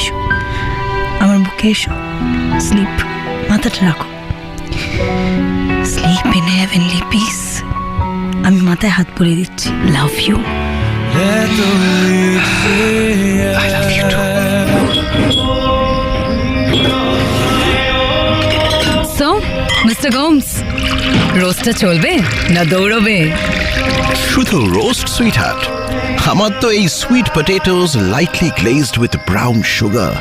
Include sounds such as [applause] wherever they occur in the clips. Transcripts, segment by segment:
এসো। আমার বুকে এসো। স্লিপ মাথাটা রাখো। স্লিপ ইন হেভেনলি পিস আমি মাথায় হাত পরিয়ে দিচ্ছি। Love you. I love you too. So mister Gomes রোজটা চলবে না দৌড়বে? শুধু রোস্ট সুইট হার্ট আমার তো এই sweet potatoes lightly glazed with brown sugar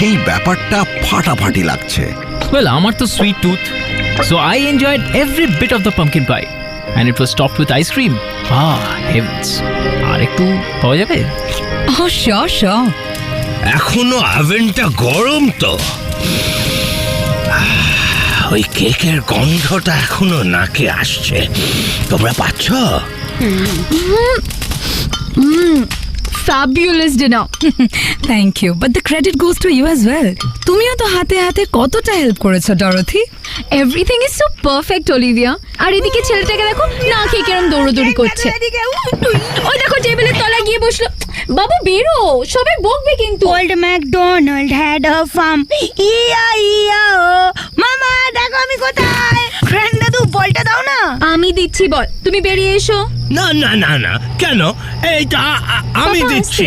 এই ব্যাপারটা ফাটাফাটি লাগছে Well, আমার তো sweet tooth. So I enjoyed every bit of the pumpkin pie. And it was topped with ice cream. Ah, heavens. আর একটু পাওয়া যাবে ও শিওর শিওর এখনও আভেনটা গরম তো আহ, ওই কেকের গন্ধটা এখনও নাকে আসছে তোমরা পাচ্ছ fabulous dinner thank you but the credit goes to you as well তুমিও তো হাতে হাতে কতটা হেল্প করেছ Dorothy everything is so perfect Olivia আর এদিকে ছেলেটাকে দেখো না খেয়ে কিরম দৌড়োদৌড়ি করছে। ওই দেখো টেবিলের তলায় গিয়ে বসল। বাবু বেরো সবাই বকবে কিন্তু। Old MacDonald had a farm. Yeah ya o. মামা দেখো আমি কোথায়। বলটা দাও না। আমি দিচ্ছি বল। তুমি বেরিয়ে এসো। না না না না। কেন? এইটা আমি দিচ্ছি।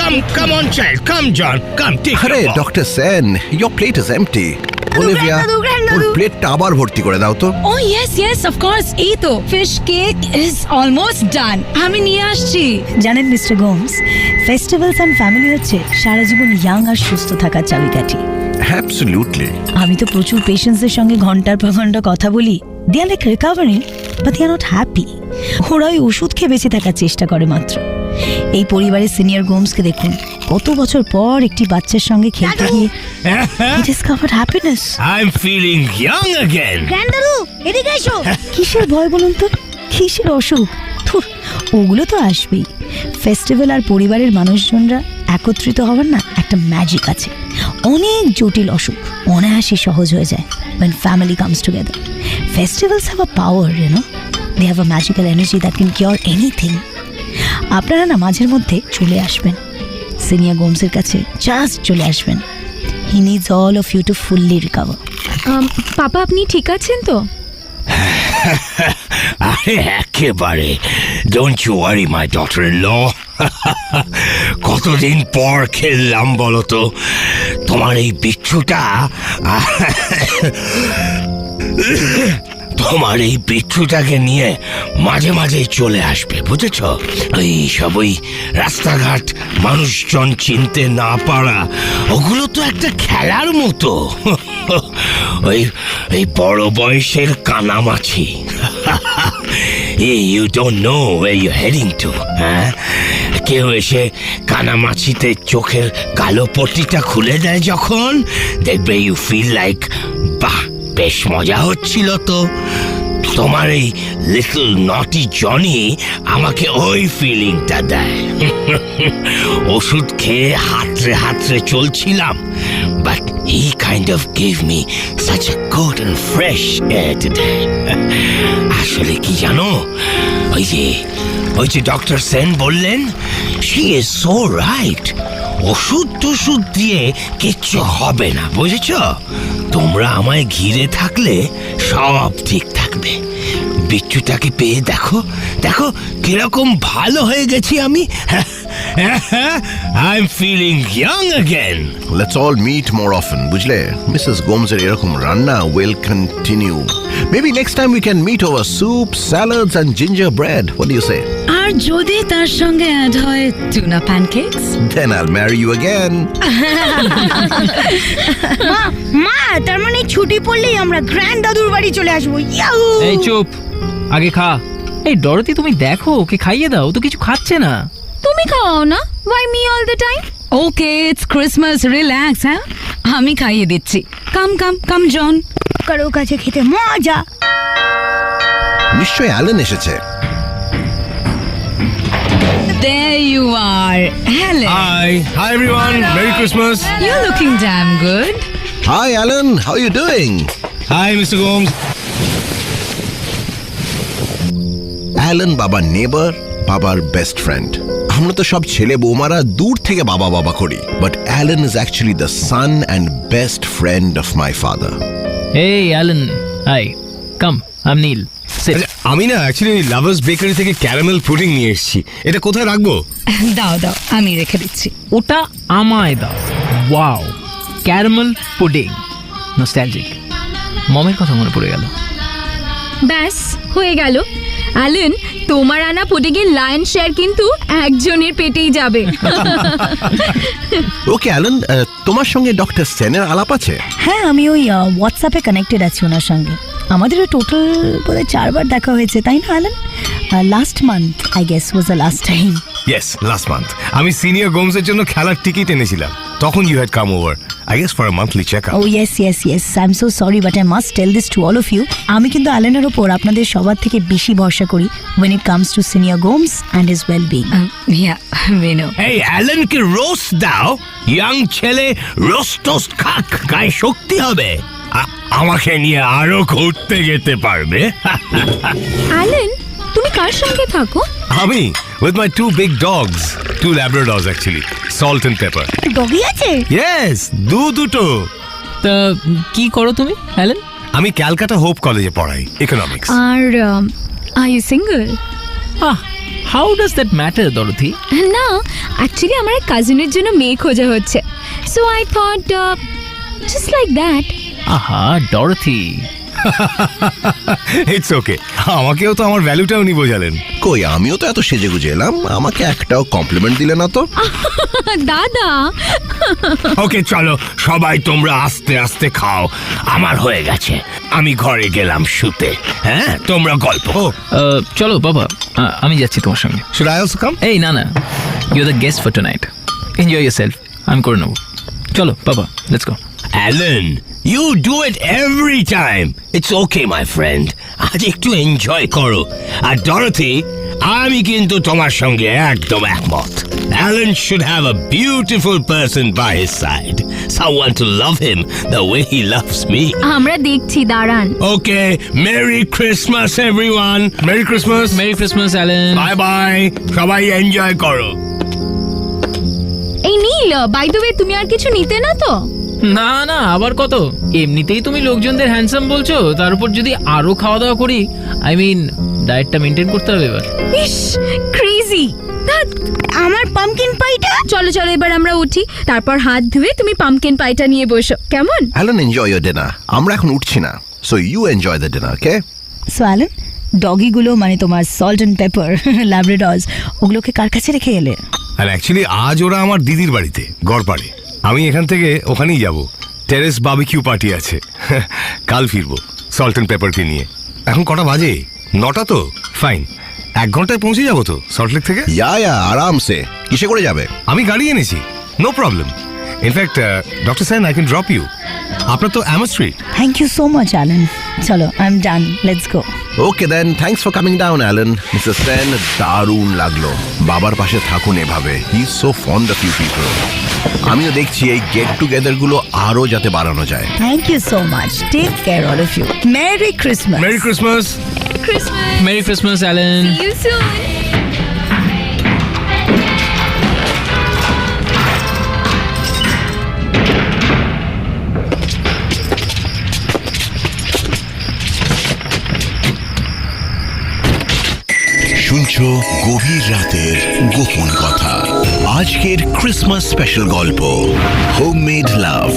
Come come on child come John come take আরে doctor Sen your plate is empty Olivia. ওর প্লেটটা আবার ভর্তি করে দাও তো। Oh yes yes of course এই তো fish cake is almost done আমি নিয়ে আসছি। জানেন mister Gomes festivals and family হচ্ছে সারা জীবন ইয়াং আর সুস্থ থাকার চাবিকাঠি। অ্যাবসলিউটলি আমি তো প্রচুর পেশেন্টসদের সঙ্গে ঘণ্টার পর ঘণ্টা কথা বলি। They are like recovering but they are not happy ওরা ওই ওষুধ খেয়ে বেঁচে থাকার চেষ্টা করে মাত্র। এই পরিবারের সিনিয়র গোমসকে দেখুন কত বছর পর একটি বাচ্চার সঙ্গে খেলতে গিয়ে discovered happiness I am feeling young again grand দাদু এদিকে এসো! কিসের ভয় বলুন তো? কিসের অসুখ? ওগুলো তো আসবেই। ফেস্টিভ্যাল আর পরিবারের মানুষজনরা একত্রিত হওয়ার না একটা ম্যাজিক আছে। অনেক জটিল অসুখ অনায়াসে সহজ হয়ে যায় when family comes together festivals have a power you know? They have a magical energy that can cure anything আপনারা না মাঝের মধ্যে চলে আসবেন। সিনিয়র গোমসের কাছে জাস্ট চলে আসবেন। He needs all of you to fully recover papa আপনি ঠিক আছেন তো? [laughs] আরে একেবারে। Don't you worry my daughter in law [laughs] কতদিন পর খেললাম বলো তো? তোমার এই বিচ্ছুটা [laughs] তোমার এই বিচ্ছুটাকে নিয়ে মাঝে মাঝে চলে আসবে, বুঝেছ? এই সব ওই রাস্তাঘাট মানুষজন চিনতে না পারা, ওগুলো তো একটা খেলার মতো। [laughs] ওই, এই বড় বয়সের কানামাছি। You don't know you heading to হ্যাঁ? কেউ এসে কানামাছিতে চোখের কালো পট্টিটা খুলে দেয় যখন? দেখবে ইউ ফিল লাইক বাহ, বেশ মজা হচ্ছিল তো। তোমার এই লিটল নটি জনি আমাকে ওই ফিলিংটা দেয়। [laughs] ওষুধ খেয়ে হাতরে হাতরে চলছিলাম but it kind of give me such a good and fresh air today আসলে কি জানো? ওই যে ওই যে ডক্টর সেন বললেন শি ইজ সো রাইট ওষুধ টষুধ দিয়ে কিচ্ছু হবে না, বুঝেছ? তোমরা আমায় ঘিরে থাকলে সব ঠিক থাকবে। বিচ্ছুটাকে পেয়ে দেখো দেখো কীরকম ভালো হয়ে গেছি আমি। I [laughs] [laughs] am feeling young again. Let's all meet more often, বুঝলে মিসেস গোমসের এরকম রান্না will continue maybe next time we can meet over soup salads and ginger What what you say আর যদি তার সঙ্গে অ্যাড হয় টুনা প্যানকেকস দেন আইল marry you again মা মা তার মানে ছুটি পড়লেই আমরা গ্র্যান্ড দাদুর বাড়ি চলে আসব। ইয়াহু এই চুপ আগে খা। এই ডরতি তুমি দেখো ওকে খাইয়ে দাও তো কিছু খাচ্ছে না। তুমি খাওয়াও না? Why me all the time okay it's Christmas relax হ্যাঁ আমি খাইয়ে দিচ্ছি। কাম কাম কাম জন কারও কাছে খেতে মজা। নিশ্চয়ই অ্যালেন এসেছে। There you are. Helen. Hi hi everyone merry Christmas You're looking damn good. Hi Allen how you doing? Hi, mister Gomes Allen বাবার নেবার বাবার বেস্ট ফ্রেন্ড আমরা তো সব ছেলে বৌমারা দূর থেকে বাবা বাবা করি but Allen is actually the son and best friend of my father Hey, Alan. Hi. Come I'm Neil. Sit. আচ্ছা, আমি না অ্যাকচুয়ালি লাভার্স বেকারি থেকে ক্যারামেল পুডিং নিয়ে এসেছি। এটা কোথায় রাখব? [laughs] দাও দাও আমি রেখে দিচ্ছি। ওটা আমায় দাও। ওয়াও ক্যারামেল পুডিং নস্টালজিক মমের কথা মনে পড়ে গেল। ব্যাস হয়ে গেল। অ্যালেন তোমার আনা পুডিংয়ের লায়ন শেয়ার কিন্তু একজনের পেটেই যাবে। [laughs] ওকে অ্যালেন তোমার সঙ্গে ডক্টর সেনের আলাপ আছে? হ্যাঁ আমি ওই হোয়াটসঅ্যাপে কানেক্টেড আছি ওনার সঙ্গে। আমাদেরও টোটাল বোধহয় চারবার দেখা হয়েছে তাই না Alan last month I guess was the last time yes last month আমি সিনিয়র গোমসের জন্য খেলার টিকিট এনেছিলাম। তখন you had come over guess for a monthly check up oh yes yes yes I am so sorry but I must tell this to all of you আমি কিন্তু আলেনের ওপর আপনাদের সবার থেকে বেশি ভরসা করি when it comes to senior Gomes and is well being ইয়া মেনো এই অ্যালেনকে রোস্ট দাও ইয়াং ছেলে রোস্ট টোস্ট খাক গায়ে শক্তি হবে আ- আমাকে নিয়ে আরও ঘুরতে যেতে পারবে অ্যালেন তুমি কার সঙ্গে থাকো? আমি with my two big dogs two labradors actually salt and pepper doggy আছে? ইয়েস দু দুটো। তা কি করো তুমি অ্যালেন আমি ক্যালকাটা হোপ কলেজে পড়াই economics R are you single ah how does that matter Dorothy না অ্যাকচুয়ালি আমার এক কাজিনের জন্য মেয়ে খোঁজা হচ্ছে। So I thought just like that aha Dorothy it's okay আমাকেও তো আমার ভ্যালুটা উনি বোঝালেন। কই আমিও তো এত সেজে গুজে এলাম। আমাকে একটাও কমপ্লিমেন্ট দিলে না তো? [laughs] দাদা। ওকে চলো সবাই তোমরা আস্তে আস্তে খাও। আমার হয়ে গেছে। আমি ঘরে গেলাম শুতে। হ্যাঁ তোমরা গল্প ও চলো বাবা। আ- আমি যাচ্ছি তোমার সঙ্গে। শুড আই অলসো কাম এই না না। You the guest for tonight enjoy yourself আমি করে নেব। চলো বাবা let's go Allen you do it every time it's okay my friend আজ একটু এনজয় করো। আর ডরথি আমি কিন্তু তোমার সঙ্গে একদম একমত। Allen should have a beautiful person by his side someone to love him the way he loves me আমরা দেখছি দাঁড়ান। Okay merry Christmas everyone merry Christmas merry Christmas Allen bye bye সবাই এনজয় করো। এই নীল বাই দ্য ওয়ে তুমি আর কিছু নিতে না তো? না না আবার কত? এমনিতেই তুমি লোকজনদের হ্যান্ডসাম বলছো তার উপর যদি আরও খাওয়া দাওয়া করি আই মিন ডায়েটটা মেনটেন করতে হবে এবার। ইস ক্রেজি আমার পামকিন পাইটা চলো চলো এবার আমরা উঠি। তারপর হাত ধুয়ে তুমি পামকিন পাইটা নিয়ে বসো। কেমন? অ্যালেন এনজয় ইয়োর ডিনার আমরা এখন উঠছি না। So you enjoy the dinner okay so Allen ডগিগুলো মানে তোমার সল্ট অ্যান্ড পেপার ল্যাব্রেডর্স ওগুলোকে কার কাছে রেখে এলে? আর অ্যাকচুয়ালি আজ ওরা আমার দিদির বাড়িতে গড়পাড়ে। আমি এখান থেকে ওখানেই যাব। টেরেস বাবিকিউ পার্টি আছে। [laughs] কাল ফিরবো সল্ট অ্যান্ড পেপারকে নিয়ে। এখন কটা বাজে? নটা তো? ফাইন এক ঘন্টায় পৌঁছে যাব তো সল্টলেক থেকে? ইয়া ইয়া আরামসে। কিসে করে যাবে? আমি গাড়ি এনেছি। No problem in fact doctor Sen I can drop you আপনার তো অ্যামো street thank you so much Allen চলো I am done let's go okay then thanks for coming down Allen mister Sen দারুণ লাগল বাবার পাশে থাকুন এভাবে he is so fond of you people আমিও দেখছি এই গেট টুগেদারগুলো আরও যাতে বাড়ানো যায় thank you so much take care all of you merry Christmas merry Christmas Christmas merry Christmas Allen see you soon শুনছো গভীর রাতের গোপন কথা। আজকের ক্রিসমাস স্পেশাল গল্প হোমমেড লাভ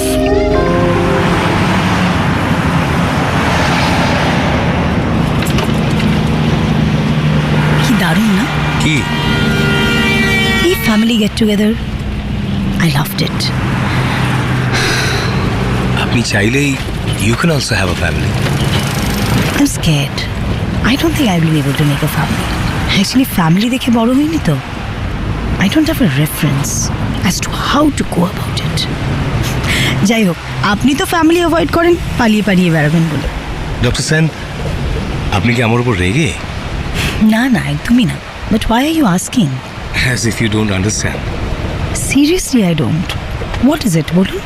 কি দারুণ না? কি? এই family get together I loved it আপনি চাইলেই you can also have a family I am scared I don't think I will be able to make a family actually family দেখে বড় হয়নি তো? I don't have a reference as to how to go about it যাই হোক আপনি তো family avoid করেন পালিয়ে পালিয়ে বেড়াবেন বলে। ডক্টর সেন আপনি কি আমার উপর রেগে? না না একদমই না। But why are you asking as if you don't understand seriously I don't what is it বলুন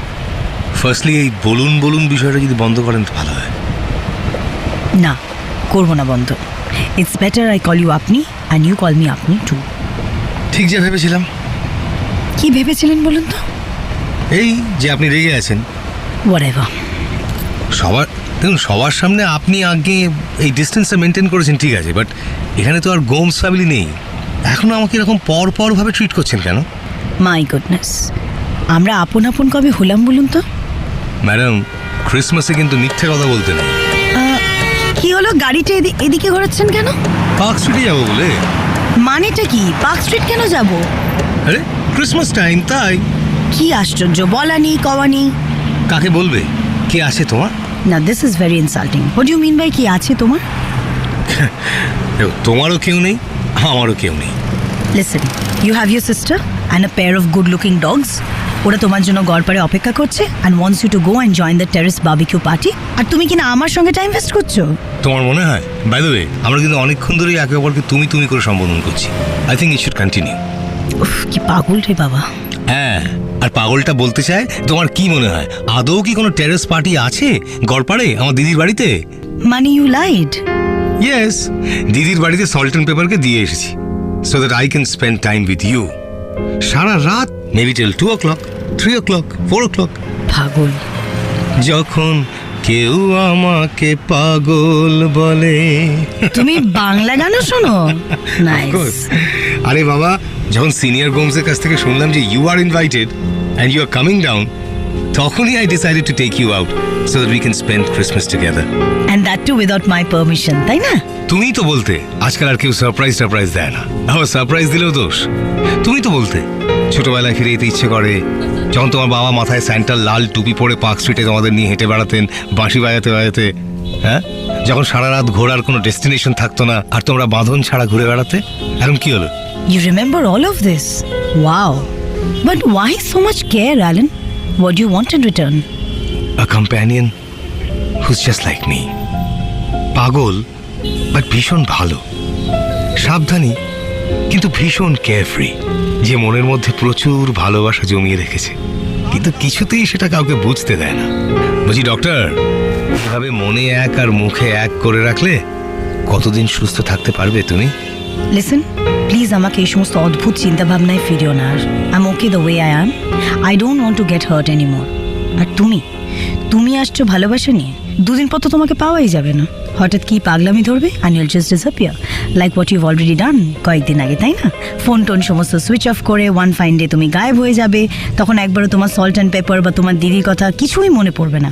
ফার্স্টলি এই বলুন বলুন বিষয়টা যদি বন্ধ করেন তো ভালো হয়। না করব না বন্ধ। It's better I call you আপনি অ্যান্ড ইউ কল মি আপনি টু ঠিক যে ভেবেছিলাম। কি ভেবেছিলেন বলুন তো? এই যে আপনি রেগে আছেন। হোয়াট সবার দেখুন সবার সামনে আপনি আগে এই ডিস্টেন্সটা মেনটেন করেছেন ঠিক আছে বাট এখানে তো আর গোমস ফ্যামিলি নেই। এখনও আমাকে এরকম পর পর ভাবে ট্রিট করছেন কেন? মাই গুডনেস আমরা আপন আপন কবে হলাম বলুন তো? ম্যাডাম ক্রিসমাসে কিন্তু মিথ্যে কথা বলতে নেই। কি হলো? গাড়িটা এদি- এদিকে ঘোরাচ্ছেন কেন? পার্ক স্ট্রিটে যাব বলে। মানেটা কি? পার্ক স্ট্রিট কেন যাব? আরে ক্রিসমাস টাইম তাই। কি আশ্চর্য বলানি কওয়ানি কাকে বলবে? কে আছে তোমার? না this is very insulting what you mean by কি আছে তোমার? [laughs] তোমারও কেউ নেই আমারও কেউ নেই। Listen you have your sister and a pair of good looking dogs ওরা তোমার জন্য গড়পাড়ে অপেক্ষা করছে and wants you to go and join the terrace barbecue party আর তুমি কিনা আমার সঙ্গে টাইম ওয়েস্ট করছ? তোমার মনে হয়? বাই দ্য ওয়ে আমরা কিন্তু অনেকক্ষণ ধরেই একে অপরকে তুমি তুমি করে সম্বোধন করছি। I think it should continue উফ কি পাগল রে বাবা। হ্যাঁ আর পাগলটা বলতে চায় তোমার কি মনে হয়? আদৌ কি কোনো টেরেস পার্টি আছে? গড়পাড়ে? আমার দিদির বাড়িতে? মানে ইউ লাইড ইয়েস দিদির বাড়িতে সল্ট অ্যান্ড পেপারকে দিয়ে এসেছি so that I can spend time with you সারা রাত maybe till two o'clock three o'clock four o'clock পাগল। যখন কেউ আমাকে পাগল বলে। তুমি বাংলা গানও শোনো? [laughs] নাইস আরে বাবা যখন সিনিয়র গোমসের কাছ থেকে শুনলাম যে you are invited and you are coming down তখনই I decided to take you out so that we can spend Christmas together and that too without my permission তাই না? তুমিই তো বলতে আজকাল আর কেউ সারপ্রাইজ টারপ্রাইজ দেয় না। আবার সারপ্রাইজ দিলেও দোষ। তুমি তো বলতে ছোটবেলায় ফিরে যেতে ইচ্ছে করে যখন তোমার বাবা মাথায় স্যান্টার লাল টুপি পরে পার্ক স্ট্রিটে তোমাদের নিয়ে হেঁটে বেড়াতেন বাঁশি বাজাতে বাজাতে হ্যাঁ যখন সারা রাত ঘোরার কোনো ডেস্টিনেশন থাকতো না আর তোমরা বাঁধন ছাড়া ঘুরে বেড়াতে এখন কি হলো You remember all of this? Wow. But why so much care, Alan? What do you want in return? a companion who's just like me. পাগল বাট ভীষণ ভালো সাবধানী কিন্তু ভীষণ কেয়ারফ্রি যে মনের মধ্যে প্রচুর ভালোবাসা জমিয়ে রেখেছে। কিন্তু কিছুতেই সেটা কাউকে বুঝতে দেয় না। বুঝি ডক্টর, এভাবে মনে এক আর মুখে এক করে রাখলে কতদিন সুস্থ থাকতে পারবে তুমি? লিসেন প্লিজ আমাকে এই সমস্ত অদ্ভুত চিন্তা ভাবনায় ফিরিও না, আর I okay the way I am I don't want to get hurt anymore আর তুমি? তুমি আসছো ভালোবাসা নিয়ে? দুদিন পর তো তোমাকে পাওয়াই যাবে না। হঠাৎ কি পাগলামি ধরবে? Just like what you already done কয়েকদিন আগে, তাই না? ফোন টোন সমস্ত সুইচ অফ করে ওয়ান ফাইন ডে তুমি গায়েব হয়ে যাবে। তখন একবারও তোমার সল্ট অ্যান্ড পেপার বা তোমার দিদির কথা কিছুই মনে পড়বে না।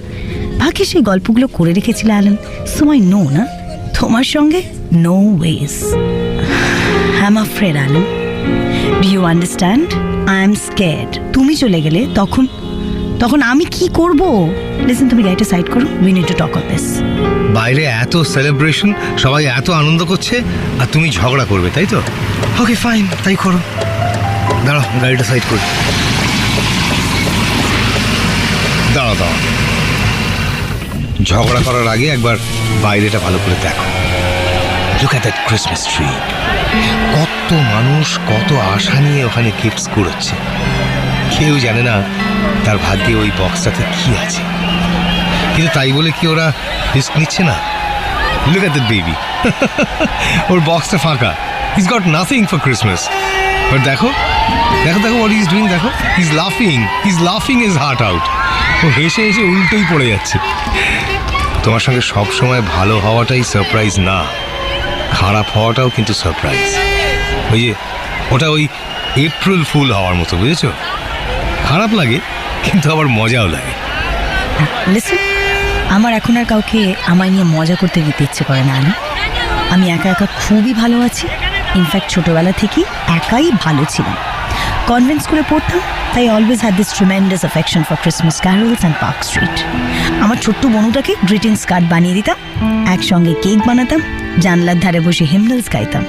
বাকি সেই গল্পগুলো করে রেখেছিলে অ্যালেন সময় নো না? তোমার সঙ্গে no ways Ham afraid Alam do you understand I am scared তুমি চলে গেলে তখন তখন আমি কি করব? লিসেন তুমি গাড়িটা সাইড করো। We need to talk on this বাইরে এত সেলিব্রেশন সবাই এত আনন্দ করছে, আর তুমি ঝগড়া করবে, তাই তো? ওকে ফাইন তাই করো। দাঁড়াও, গাড়িটা সাইড করি। দাঁড়াও দাঁড়াও। ঝগড়া করার আগে একবার বাইরেটা ভালো করে দেখো। Look at that Christmas tree কত মানুষ, কত আশা নিয়ে ওখানে গিফটস কুড়োচ্ছে কেউ জানে না তার ভাগ্যে ওই বক্সটাতে কি আছে? কিন্তু তাই বলে কি ওরা রিস্ক নিচ্ছে না? লুক এট দ্য বেবি ওর বক্সটা ফাঁকা। Is goat nothing for Christmas but দেখো দেখো দেখো হোয়াট ইজ ডুইং দেখো। ইজ লাফিং ইজ লাফিং ইজ হার্ট আউট ও হেসে হেসে উল্টোই পড়ে যাচ্ছে। তোমার সঙ্গে সব সময় ভালো হওয়াটাই সারপ্রাইজ না। খারাপ হওয়াটাও কিন্তু সারপ্রাইজ ওই যে, ওটা ওই এপ্রিল ফুল হওয়ার মতো, বুঝেছ? খারাপ লাগে, কিন্তু আবার মজাও লাগে। আমার এখন আর কাউকে আমায় নিয়ে মজা করতে দিতে ইচ্ছে করে না আমি আমি একা একা খুবই ভালো আছি। ইনফ্যাক্ট ছোটোবেলা থেকেই একাই ভালো ছিলাম। কনভেন্ট স্কুলে পড়তাম, তাই always had this tremendous affection for Christmas carols and Park Street আমার ছোট্ট বনুটাকে গ্রিটিংস কার্ড বানিয়ে দিতাম, একসঙ্গে কেক বানাতাম, জানলার ধারে বসে হিমনেলস গাইতাম।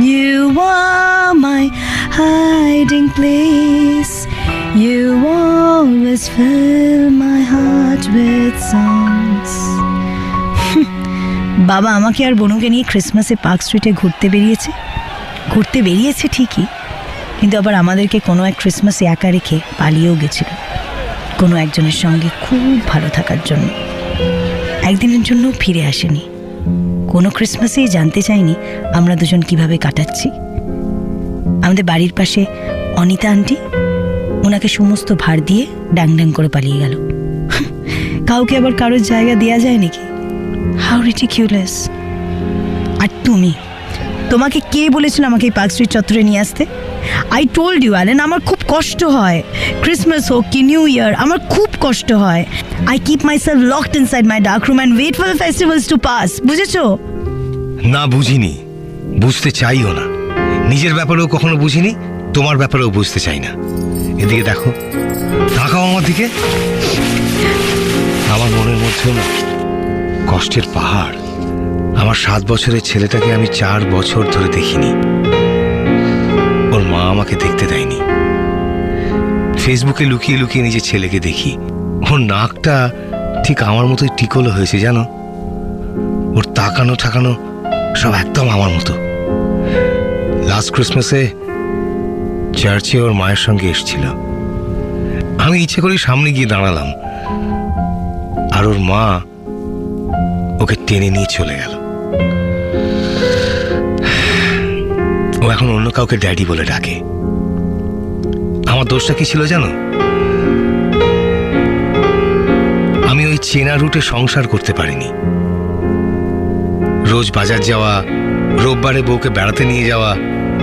You are my hiding place. You always fill my heart with songs. [laughs] বাবা আমাকে আর বনুকে নিয়ে ক্রিসমাসে পার্ক স্ট্রিটে ঘুরতে বেরিয়েছে ঘুরতে বেরিয়েছে ঠিকই, কিন্তু আবার আমাদেরকে কোনো এক ক্রিসমাসে একা রেখে পালিয়েও গেছিল কোনো একজনের সঙ্গে খুব ভালো থাকার জন্য একদিনের জন্য ফিরে আসেনি কোনো ক্রিসমাসেই জানতে চাইনি আমরা দুজন কীভাবে কাটাচ্ছি। আমাদের বাড়ির পাশে অনিতা আন্টি ওনাকে সমস্ত ভার দিয়ে ড্যাং ড্যাং করে পালিয়ে গেল। কাউকে আবার কারোর জায়গা দেওয়া যায় নাকি? হাউ রিটিকিউলেস আর তুমি? তোমাকে কে বলেছিল আমাকে এই পার্ক স্ট্রিট চত্বরে নিয়ে আসতে? আই টোল্ড ইউ অ্যালেন আমার খুব কষ্ট হয়। ক্রিসমাস হোক কি নিউ ইয়ার আমার খুব কষ্ট হয়। I keep myself locked inside my dark room and wait for the festivals to pass বুঝেছ? না বুঝিনি, বুঝতে চাইও না। নিজের ব্যাপারেও কখনো বুঝিনি, তোমার ব্যাপারেও বুঝতে চাই না। এদিকে দেখো, তাকাও আমার দিকে। আমার মনের মধ্যেও না কষ্টের পাহাড়। আমার সাত বছরের ছেলেটাকে আমি চার বছর ধরে দেখিনি। মা আমাকে দেখতে দেয়নি। ফেসবুকে লুকিয়ে লুকিয়ে নিজের ছেলেকে দেখি। ওর নাকটা ঠিক আমার মতোই টিকলো হয়েছে, জানো? ওর তাকানো ঠাকানো সব একদম আমার মতো। লাস্ট ক্রিসমাসে চার্চে ওর মায়ের সঙ্গে এসেছিল। আমি ইচ্ছে করে সামনে গিয়ে দাঁড়ালাম। আর ওর মা ওকে টেনে নিয়ে চলে গেল। এখন অন্য কাউকে ড্যাডি বলে ডাকে। আমার দোষটা কি ছিল জানো? আমি ওই চেনা রুটে সংসার করতে পারিনি। রোজ বাজার যাওয়া, রোববারে বউকে বেড়াতে নিয়ে যাওয়া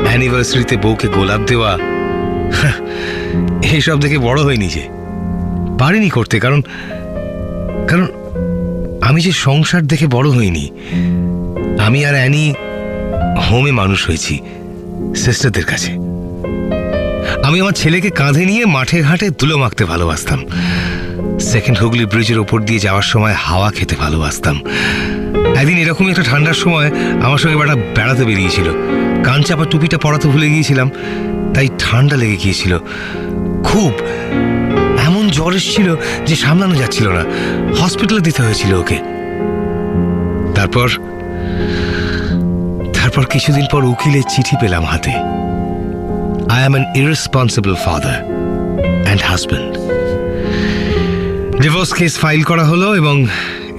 অ্যানিভার্সারিতে বউকে গোলাপ দেওয়া, এইসব দেখে বড় হয়নি যে। পারিনি করতে, কারণ কারণ আমি যে সংসার দেখে বড় হইনি, আমি আর অ্যানি হোমে মানুষ হয়েছি। সিস্টারদের কাছে। আমি আমার ছেলেকে কাঁধে নিয়ে মাঠে ঘাটে তুলো মাখতে ভালোবাসতাম। সেকেন্ড হুগলি ব্রিজের ওপর দিয়ে যাওয়ার সময় হাওয়া খেতে ভালোবাসতাম। একদিন এরকমই একটা ঠান্ডার সময় আমার সঙ্গে বেড়া বেড়াতে বেরিয়েছিল। কান চাপা টুপিটা পরাতে ভুলে গিয়েছিলাম, তাই ঠান্ডা লেগে গিয়েছিল। খুব। এমন জ্বর এসেছিল যে সামলানো যাচ্ছিল না। হসপিটালে দিতে হয়েছিল ওকে। তারপর তারপর কিছুদিন পর উকিলের চিঠি পেলাম হাতে। I am an irresponsible father and husband divorce case file করা হলো এবং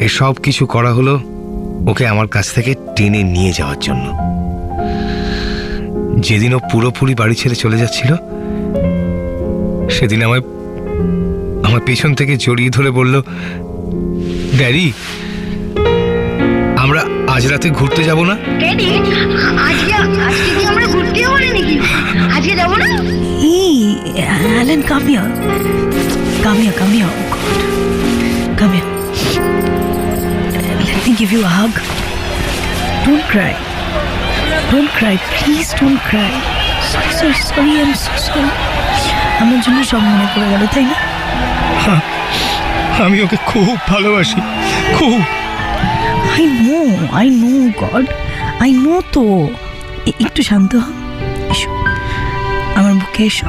এসব কিছু করা হলো ওকে আমার কাছ থেকে টেনে নিয়ে যাওয়ার জন্য। যেদিন ও পুরোপুরি বাড়ি ছেড়ে চলে যাচ্ছিল, সেদিন আমায় আমার পেছন থেকে জড়িয়ে ধরে বলল ড্যাডি আজ রাতে ঘুরতে যাব না? ড্যাডি আজকে আজকে আমরা ঘুরতে যাব নাকি? আজকে যাব না? ই অ্যালেন কামিয়া কামিয়া কামিয়া Kamiya let me give you a hug don't cry don't cry please don't cry sorry sorry I am so sorry আমার জন্য সব মনে পড়ে গেল তাই না? হ্যাঁ, আমি ওকে খুব ভালোবাসি। খুব। I know I know God I know তো। একটু শান্ত হ। এসো। আমার বুকে এসো।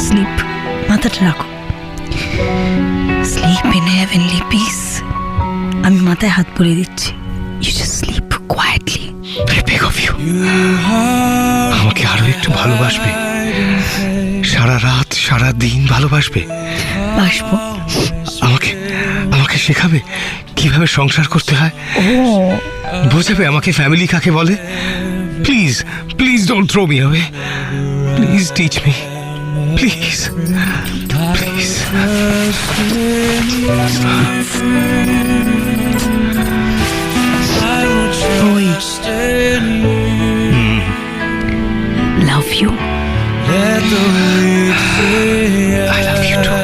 স্লিপ মাথাটা রাখো। স্লিপ ইন হেভেনলি পিস আমি মাথায় হাত পরিয়ে দিচ্ছি। You just sleep quietly beg of you. আমাকে আরও একটু ভালোবাসবে। সারা রাত সারা দিন ভালোবাসবে। বাসবো। আমাকে শেখাবে? কীভাবে সংসার করতে হয়? ও বোঝাবে আমাকে ফ্যামিলি কাকে বলে? Please please don't throw me away please teach me please please ওই love you I love you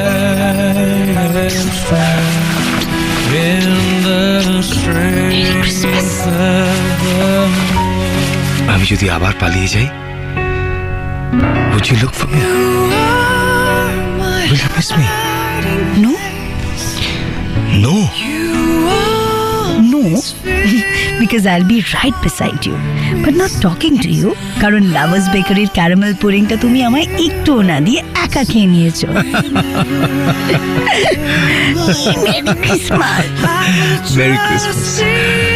যদি আবার পালিয়ে যাই ক্যারামেল পুরিংটা [laughs] তুমি আমায় একটু না দিয়ে একা খেয়ে নিয়েছ। ক্রিসমাস [laughs]